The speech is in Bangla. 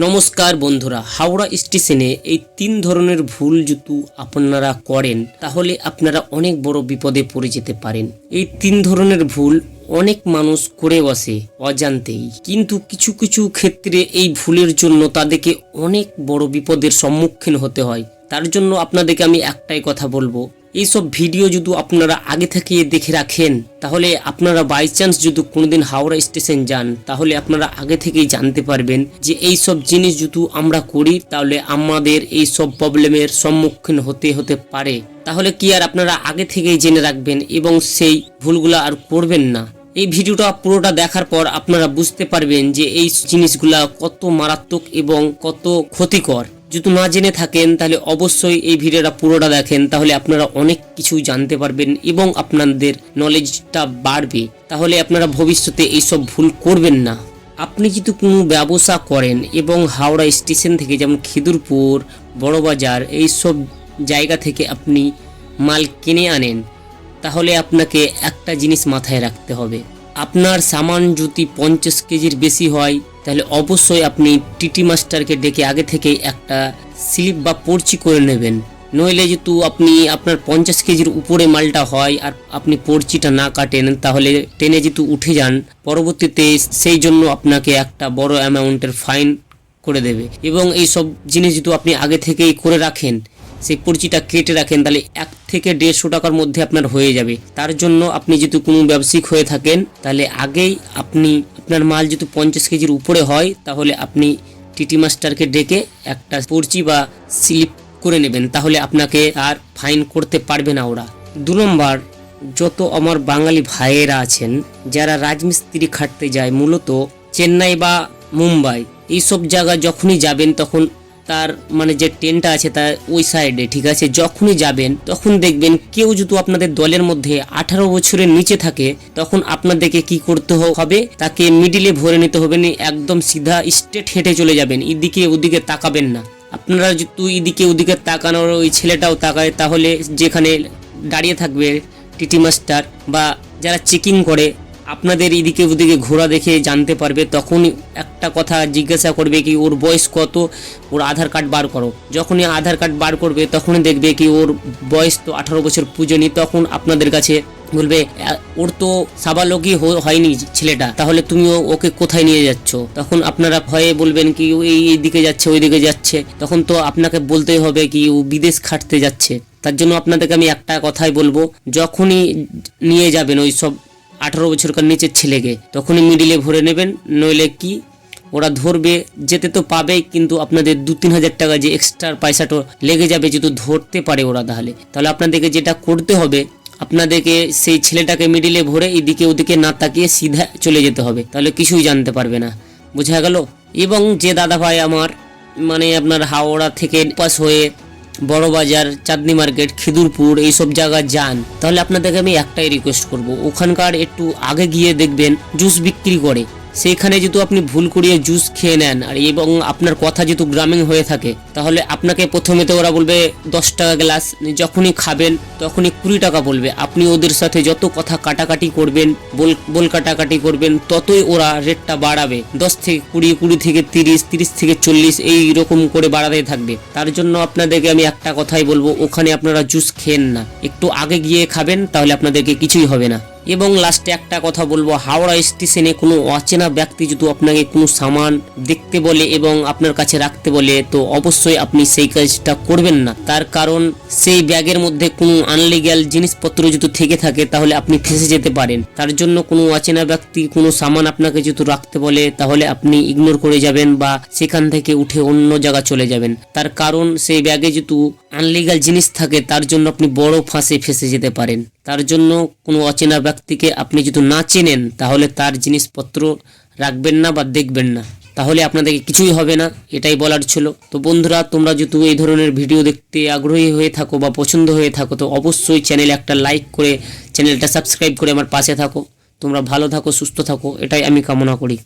নমস্কার বন্ধুরা, হাওড়া স্টেশনে এই তিন ধরনের ভুল যদি আপনারা করেন, তাহলে আপনারা অনেক বড় বিপদে পড়ে যেতে পারেন। এই তিন ধরনের ভুল অনেক মানুষ করে বসে অজান্তেই। কিন্তু কিছু কিছু ক্ষেত্রে এই ভুলের জন্য তাদেরকে অনেক বড় বিপদের সম্মুখীন হতে হয়। তার জন্য আপনাদেরকে আমি একটাই কথা বলব এইসব ভিডিও যদি আপনারা আগে থেকে দেখে রাখেন, তাহলে আপনারা বাই চান্স যদি কোনোদিন হাওড়া স্টেশন যান, তাহলে আপনারা আগে থেকেই জানতে পারবেন যে এই সব জিনিস যদি আমরা করি, তাহলে আমাদের এই সব প্রবলেমের সম্মুখীন হতে হতে পারে। তাহলে কি আর আপনারা আগে থেকেই জেনে রাখবেন এবং সেই ভুলগুলো আর করবেন না। এই ভিডিওটা পুরোটা দেখার পর আপনারা বুঝতে পারবেন যে এই জিনিসগুলা কত মারাত্মক এবং কত ক্ষতিকর। যদি না জেনে থাকেন, তাহলে অবশ্যই এই ভিডিওটা পুরোটা দেখেন। তাহলে আপনারা অনেক কিছু জানতে পারবেন এবং আপনাদের নলেজটা বাড়বে। তাহলে আপনারা ভবিষ্যতে এইসব ভুল করবেন না। আপনি যদি কোনো ব্যবসা করেন এবং হাওড়া স্টেশন থেকে যেমন খিদুরপুর, বড়বাজার এইসব জায়গা থেকে আপনি মাল কিনে আনেন, তাহলে আপনাকে একটা জিনিস মাথায় রাখতে হবে। আপনার সামান যদি পঞ্চাশ কেজির বেশি হয় তাহলে অবশ্যই আপনি টিটি মাস্টারকে ডেকে আগে থেকেই একটা স্লিপ বা পর্চি করে নেবেন। নইলে যেহেতু আপনি আপনার পঞ্চাশ কেজির উপরে মালটা হয় আর আপনি পর্চিটা না কাটেন, তাহলে ট্রেনে যেহেতু উঠে যান, পরবর্তীতে সেই জন্য আপনাকে একটা বড় অ্যামাউন্টের ফাইন করে দেবে। এবং এই সব জিনিস যেহেতু আপনি আগে থেকেই করে রাখেন, সেই পরিচিটা কেটে রাখেন, তাহলে এক থেকে দেড়শো টাকার মধ্যে আপনার হয়ে যাবে। তার জন্য আপনি যেহেতু কোনো ব্যবসায়িক হয়ে থাকেন, তাহলে আগেই আপনি আপনার মাল যদি পঞ্চাশ কেজির উপরে হয়, তাহলে আপনি টিটি মাস্টারকে ডেকে একটা পর্চি বা স্লিপ করে নেবেন। তাহলে আপনাকে আর ফাইন করতে পারবে না ওরা। দু নম্বর, যত আমার বাঙালি ভাইয়েরা আছেন, যারা রাজমিস্ত্রি খাটতে যায়, মূলত চেন্নাই বা মুম্বাই, এইসব জায়গা যখনই যাবেন, তখন তার মানে যে ট্রেনটা আছে তার ওই সাইডে, ঠিক আছে? যখনই যাবেন, তখন দেখবেন কেউ যদি আপনাদের দলের মধ্যে আঠারো বছরের নিচে থাকে, তখন আপনাদেরকে কি করতে হবে? তাকে মিডিলে ভরে নিতে হবে না, একদম সিধা স্ট্রেট হেঁটে চলে যাবেন, এদিকে ওদিকে তাকাবেন না। আপনারা যদি এদিকে ওদিকে তাকানোর ওই ছেলেটাও তাকায়, তাহলে যেখানে দাঁড়িয়ে থাকবে টিটি মাস্টার বা যারা চেকিং করে আপনাদের এদিকে ওদিকে ঘোরা দেখে জানতে পারবে, তখন একটা কথা জিজ্ঞাসা করবে কি ওর বয়স কত, ওর আধার কার্ড বার করো। যখনই আধার কার্ড বার করবে, তখনই দেখবে কি ওর বয়স তো আঠারো বছর পুজোনি, তখন আপনাদের কাছে বলবে ওর তো সাবালকই হয়নি ছেলেটা, তাহলে তুমিও ওকে কোথায় নিয়ে যাচ্ছ? তখন আপনারা ভয়ে বলবেন কি, ও এই এই দিকে যাচ্ছে, ওই দিকে যাচ্ছে। তখন তো আপনাকে বলতেই হবে কি, ও বিদেশ খাটতে যাচ্ছে। তার জন্য আপনাদেরকে আমি একটা কথাই বলব, যখনই নিয়ে যাবেন ওই সব আঠারো বছরকার নিচের ছেলেকে। তখনই মিডিলে ভরে নেবেন, নইলে কি? ওরা ধরবে, যেতে তো পাবেই কিন্তু আপনাদের দু তিন হাজার টাকা যে এক্সট্রা পয়সাটা লেগে যাবে যেহেতু ধরতে পারে ওরা তাহলে। তাহলে আপনাদেরকে যেটা করতে হবে, আপনাদেরকে সেই ছেলেটাকে মিডিলে ভরে এদিকে ওদিকে না তাকিয়ে সিধা চলে যেতে হবে। তাহলে কিছুই জানতে পারবে না। বোঝা গেল? এবং যে দাদা ভাই আমার মানে আপনার হাওড়া থেকে পাস হয়ে বড়বাজার, চাঁদনি মার্কেট, খিদুরপুর, এইসব জায়গা যান, তাহলে আপনাদেরকে আমি একটাই রিকোয়েস্ট করব। ওখানকার একটু আগে গিয়ে দেখবেন, জুস বিক্রি করে। সেইখানে যেহেতু আপনি ভুল করিয়ে জুস খেয়ে নেন, আর এবং আপনার কথা যেহেতু গ্রামীণ হয়ে থাকে, তাহলে আপনাকে প্রথমে তো ওরা বলবে দশ টাকা গ্লাস যখনই খাবেন তখনই কুড়ি টাকা বলবে। আপনি ওদের সাথে যত কথা কাটাকাটি করবেন, বল বল কাটাকাটি করবেন, ততই ওরা রেটটা বাড়াবে। দশ থেকে কুড়ি কুড়ি থেকে তিরিশ তিরিশ থেকে চল্লিশ এই রকম করে বাড়াতে থাকবে। তার জন্য আপনাদেরকে আমি একটা কথাই বলব, ওখানে আপনারা জুস খেন না। একটু আগে গিয়ে খাবেন, তাহলে আপনাদেরকে কিছুই হবে না। এবং লাস্টে একটা কথা বলব, হাওড়া স্টেশনে কোনো অচেনা ব্যক্তি যদি আপনাকে কোনো সামান দেখতে বলে এবং আপনার কাছে রাখতে বলে, তো অবশ্যই আপনি সেই কাজটা করবেন না। তার কারণ, সেই ব্যাগের মধ্যে কোনো আনলিগ্যাল জিনিসপত্র যদি থেকে থাকে, তাহলে আপনি ফেসে যেতে পারেন। তার জন্য কোনো অচেনা ব্যক্তি কোনো সামান আপনাকে যদি রাখতে বলে, তাহলে আপনি ইগনোর করে যাবেন বা সেখান থেকে উঠে অন্য জায়গা চলে যাবেন। তার কারণ, সেই ব্যাগে যেহেতু আনলিগাল জিনিস থাকে, তার জন্য আপনি বড় ফাঁসে ফেসে যেতে পারেন। তার জন্য কোনো অচেনা ব্যক্তিকে আপনি যদি না চেনেন, তাহলে তার জিনিসপত্র রাখবেন না বা দেখবেন না। তাহলে আপনাদেরকে কিছুই হবে না, এটাই বলার ছিল। তো বন্ধুরা, তোমরা যদি এই ধরনের ভিডিও দেখতে আগ্রহী হয়ে থাকো বা পছন্দ হয়ে থাকো, তো অবশ্যই চ্যানেলে একটা লাইক করে চ্যানেলটা সাবস্ক্রাইব করে আমার পাশে থাকো। তোমরা ভালো থাকো, সুস্থ থাকো, এটাই আমি কামনা করি।